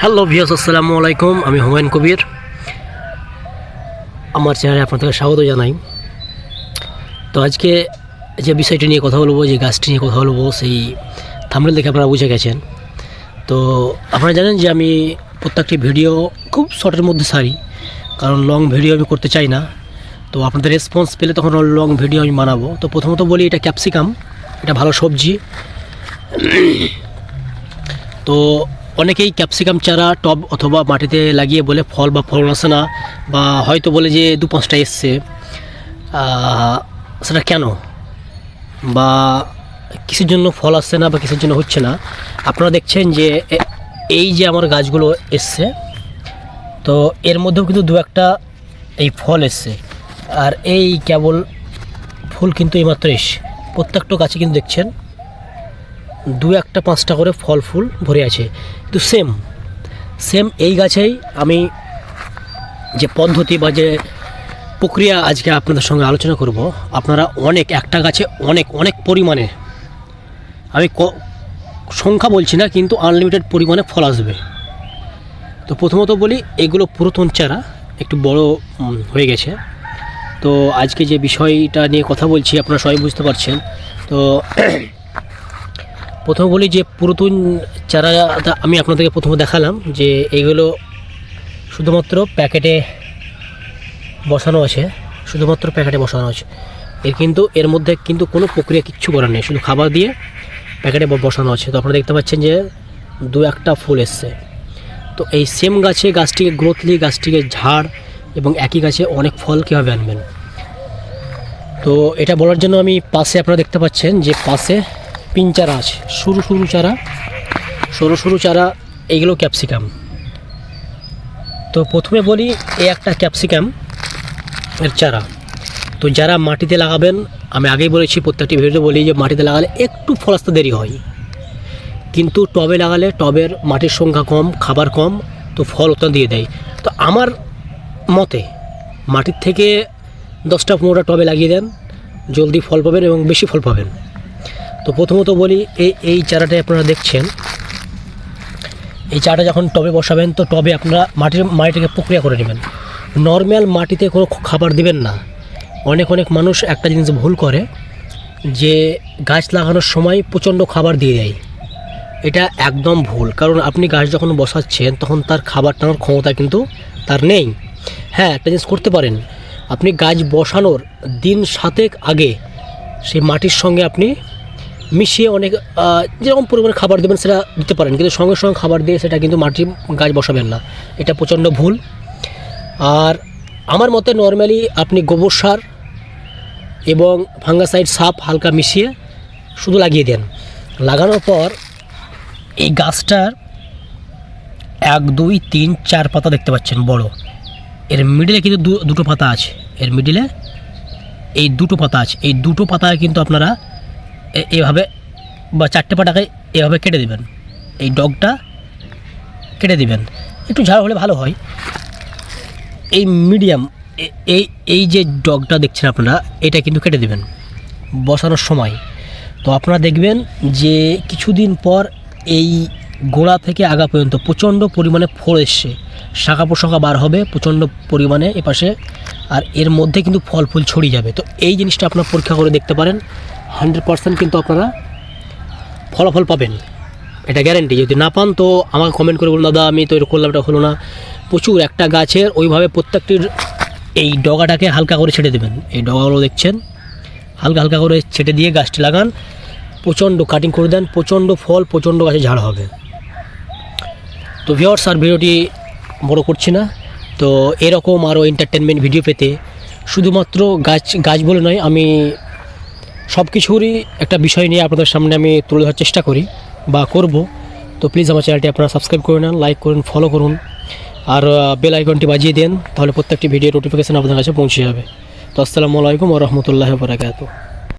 Hello ভিয়াস আসসালামু আলাইকুম আমি হুমায়ুন কবির আমার চ্যানেলে আপনাদেরকে স্বাগত জানাই। তো আজকে যে বিষয়টি নিয়ে কথা বলব, যে গাছটি নিয়ে কথা বলব, সেই থামলে দেখে আপনারা বুঝে গেছেন। তো আপনারা জানেন যে আমি প্রত্যেকটি ভিডিও খুব শর্টের মধ্যে সারি, কারণ লং ভিডিও আমি করতে চাই না। তো আপনাদের রেসপন্স পেলে তখন লং ভিডিও আমি বানাবো। তো প্রথমত বলি, এটা ক্যাপসিকাম এটা ভালো সবজি। তো অনেকেই ক্যাপসিকাম চারা টব অথবা মাটিতে লাগিয়ে বলে ফল বা ফলন আসে না, বা হয়তো বলে যে দু পাঁচটা এসছে। সেটা কেন? বা কিসের জন্য ফল আসছে না বা কিসের জন্য হচ্ছে না? আপনারা দেখছেন যে এই যে আমার গাছগুলো এসছে, তো এর মধ্যেও কিন্তু দু একটা এই ফল এসছে। আর এই কেবল ফুল কিন্তু এইমাত্র এসছে। প্রত্যেকটা গাছে কিন্তু দেখছেন। দু একটা পাঁচটা করে ফল ফুল ভরে আছে। কিন্তু সেম সেম এই গাছেই আমি যে পদ্ধতি বা যে প্রক্রিয়া আজকে আপনাদের সঙ্গে আলোচনা করব, আপনারা অনেক, একটা গাছে অনেক অনেক পরিমাণে, আমি ক- সংখ্যা বলছি না, কিন্তু আনলিমিটেড পরিমাণে ফল আসবে। তো প্রথমত বলি, এগুলো পুরাতন চারা, একটু বড় হয়ে গেছে। তো আজকে যে বিষয়টা নিয়ে কথা বলছি, আপনারা সবাই বুঝতে পারছেন। তো প্রথমে বলি যে পুরাতন চারা আমি আপনাদেরকে প্রথমে দেখালাম যে এগুলো শুধুমাত্র প্যাকেটে বসানো আছে, শুধুমাত্র প্যাকেটে বসানো আছে। এর কিন্তু, এর মধ্যে কিন্তু কোনো প্রক্রিয়া কিচ্ছু করার নেই, শুধু খাবার দিয়ে প্যাকেটে বসানো আছে। তো আপনারা দেখতে পাচ্ছেন যে দু একটা ফুল এসছে। তো এই সেম গাছে গাছটিকে গ্রোথলি গাছটিকে ঝাড় এবং একই গাছে অনেক ফল কীভাবে আনবেন? তো এটা বলার জন্য আমি পাশে আপনারা দেখতে পাচ্ছেন যে পাশে পিন চারা আছে। সরু সরু চারা, সরু সরু চারা এইগুলো ক্যাপসিকাম তো প্রথমে বলি এই একটা ক্যাপসিকাম এর চারা। তো যারা মাটিতে লাগাবেন, আমি আগেই বলেছি, প্রত্যেকটি ভিডিওতে বলি যে মাটিতে লাগালে একটু ফল আসতে দেরি হয়। কিন্তু টবে লাগালে টবের মাটির সংখ্যা কম, খাবার কম, তো ফল ওটা দিয়ে দেয়। তো আমার মতে, মাটির থেকে দশটা পনেরোটা টবে লাগিয়ে দেন, জলদি ফল পাবেন এবং বেশি ফল পাবেন। তো প্রথমত বলি এই এই চারাটাই আপনারা দেখছেন। এই চারাটা যখন টবে বসাবেন, তো টবে আপনারা মাটির মাটিটাকে প্রক্রিয়া করে নেবেন। নর্মাল মাটিতে কোনো খাবার দিবেন না। অনেক অনেক মানুষ একটা জিনিস ভুল করে, যে গাছ লাগানোর সময় প্রচণ্ড খাবার দিয়ে দেয়। এটা একদম ভুল, কারণ আপনি গাছ যখন বসাচ্ছেন, তখন তার খাবার টানার ক্ষমতা কিন্তু তার নেই। হ্যাঁ একটা জিনিস করতে পারেন। আপনি গাছ বসানোর দিন সাতেক আগে সেই মাটির সঙ্গে আপনি মিশিয়ে অনেক যেরকম পরিমাণে খাবার দেবেন সেটা দিতে পারেন, কিন্তু সঙ্গে সঙ্গে খাবার দিয়ে সেটা কিন্তু মাটি গাছ বসাবেন না। এটা প্রচণ্ড ভুল। আর আমার মতে নর্মালি আপনি গোবর সার এবং ফাঙ্গাসাইড সাপ হালকা মিশিয়ে শুধু লাগিয়ে দেন। লাগানোর পর এই গাছটার এক, দুই, তিন, চার পাতা দেখতে পাচ্ছেন বড়। এর মিডিলে কিন্তু দুটো পাতা আছে। এর মিডিলে এই দুটো পাতা আছে। এই দুটো পাতা কিন্তু আপনারা এভাবে বা চারটে পাটাকে এভাবে কেটে দেবেন। এই ডগটা কেটে দিবেন। একটু ঝাড় হলে ভালো হয়। এই মিডিয়াম এই এই যে ডগটা দেখছেন আপনারা, এটা কিন্তু কেটে দেবেন বসানোর সময়। তো আপনারা দেখবেন যে কিছুদিন পর এই গোড়া থেকে আগা পর্যন্ত প্রচণ্ড পরিমাণে ফল এসছে। শাখা পোশাখা বার হবে, প্রচণ্ড পরিমাণে এপাশে, আর এর মধ্যে কিন্তু ফল ফুল ছড়িয়ে যাবে। তো এই জিনিসটা আপনারা পরীক্ষা করে দেখতে পারেন। হান্ড্রেড পার্সেন্ট কিন্তু আপনারা ফলাফল পাবেন। এটা গ্যারেন্টি যদি না পান, তো আমাকে কমেন্ট করে বলুন, দাদা, আমি তো এরকম করলাম, এটা হলো না। প্রচুর একটা গাছের, ওইভাবে প্রত্যেকটির এই ডগাটাকে হালকা করে ছেটে দেবেন। এই ডগাগুলো দেখছেন? হালকা হালকা করে ছেটে দিয়ে গাছটি লাগান। প্রচণ্ড কাটিং করে দেন, প্রচণ্ড ফল, প্রচণ্ড গাছে ঝাড় হবে। তো ভিওর্স আর ভিডিওটি বড় করছি না। তো এরকম আরও এন্টারটেনমেন্ট ভিডিও পেতে শুধুমাত্র গাছ গাছ বলে নয়, আমি সব কিছুরই একটা বিষয় নিয়ে আপনাদের সামনে আমি তুলে ধরার চেষ্টা করি বা করব। তো প্লিজ আমার চ্যানেলটি আপনারা সাবস্ক্রাইব করে নেন লাইক করুন ফলো করুন, আর বেল আইকনটি বাজিয়ে দেন, তাহলে প্রত্যেকটি ভিডিও নোটিফিকেশান আপনাদের কাছে পৌঁছে যাবে। তো আসসালামু আলাইকুম ও রহমতুল্লাহ বরাকাতু